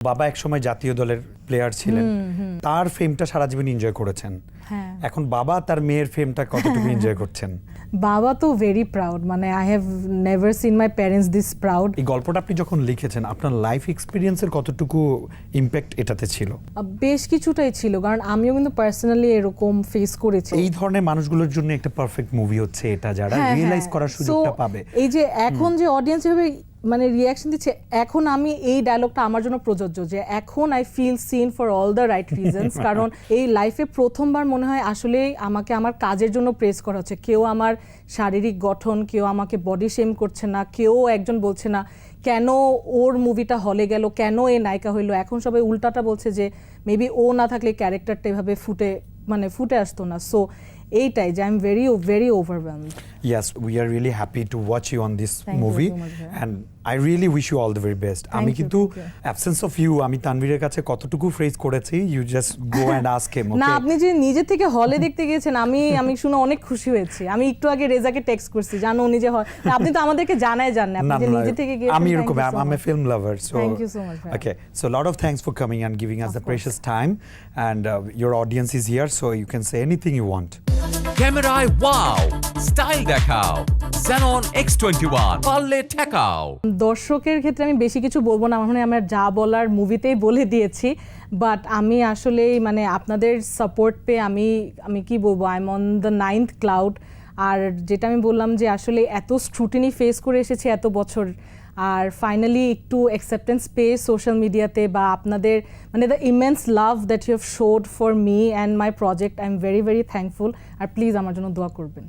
বাবা একসময় জাতীয় দলের প্লেয়ার ছিলেন। তার ফেমটা সারা জীবন এনজয় করেছেন। হ্যাঁ। এখন বাবা তার মেয়ের ফেমটা কতটুকু এনজয় করছেন? বাবা তো ভেরি প্রাউড মানে I have never seen my parents this proud এই গল্পটা আপনি যখন লিখেছেন আপনার লাইফ এক্সপিরিয়েন্সের কতটুকু ইম্প্যাক্ট এটাতে ছিল? বেশ কিছুটাই ছিল কারণ আমিও কিন্তু পার্সোনালি এরকম ফেস করেছি। এই ধরনের মানুষগুলোর জন্য একটা পারফেক্ট মুভি হচ্ছে এটা যারা হ্যাঁ, রিয়েলাইজ হ্যাঁ। করার সুযোগটা পাবে। এই যে এখন যে অডিয়েন্স এভাবে মানে রিয়াকশন দিচ্ছে এখন আমি এই ডায়লগটা আমার জন্য প্রযোজ্য যে এখন I feel seen for all the right reasons কারণ এই লাইফে প্রথমবার মনে হয় আসলেই আমাকে আমার কাজের জন্য প্রেস করা হচ্ছে। কেউ আমার শারীরিক গঠন কেউ আমাকে বডি শেম করছে না কেউ একজন বলছে না কেন ওর মুভিটা হলে গেল কেন এ নায়িকা হইল? এখন সবাই উল্টাটা বলছে যে মেবি ও না থাকলে ক্যারেক্টারটা এভাবে ফুটে মানে ফুটে আসতো না। সো এইটাই যে I am very very overwhelmed Yes, we are really happy to watch you on this Thank you movie so much, ভাইয়া। and I really wish you all the very best. আমি কিন্তু. অ্যাবসেন্স অফ ইউ আমি তানভীরের কাছে কতটুকু phrase করেছি you just go and ask him না আপনি যে নিজে থেকে হলে দেখতে গিয়েছেন আমি আমি শুনে অনেক খুশি হয়েছি আমি একটু আগে রেজাকে টেক্সট করছি জানো উনি যে হয় আপনি তো আমাদেরকে জানাই জান আপনি যে নিজে থেকে গিয়েছেন আমি এরকম you so a film lover so Thank you so much, ভাইয়া। Okay, so a lot of thanks for coming and giving us Of the course. precious time and uh, your audience is here so you ক্যামেরায় wow style দেখাও। Xenon X21 পারলে ঠেকাও। দর্শকের ক্ষেত্রে আমি বেশি কিছু বলব না, আমার মনে আমার যা বলার মুভিতেই বলে দিয়েছি। বাট আমি আসলেই মানে আপনাদের সাপোর্ট পেয়ে আমি আমি কি বলব I am on the ninth cloud আর যেটা আমি বললাম যে আসলে এত স্ক্রুটিনি ফেস করে এসেছি এত বছর, আর ফাইনালি একটু অ্যাকসেপ্টেন্স পেয়ে সোশ্যাল মিডিয়াতে বা আপনাদের মানে the immense love that you have showed for me and my project I am very very thankful R please আমার জন্য দোয়া করবেন।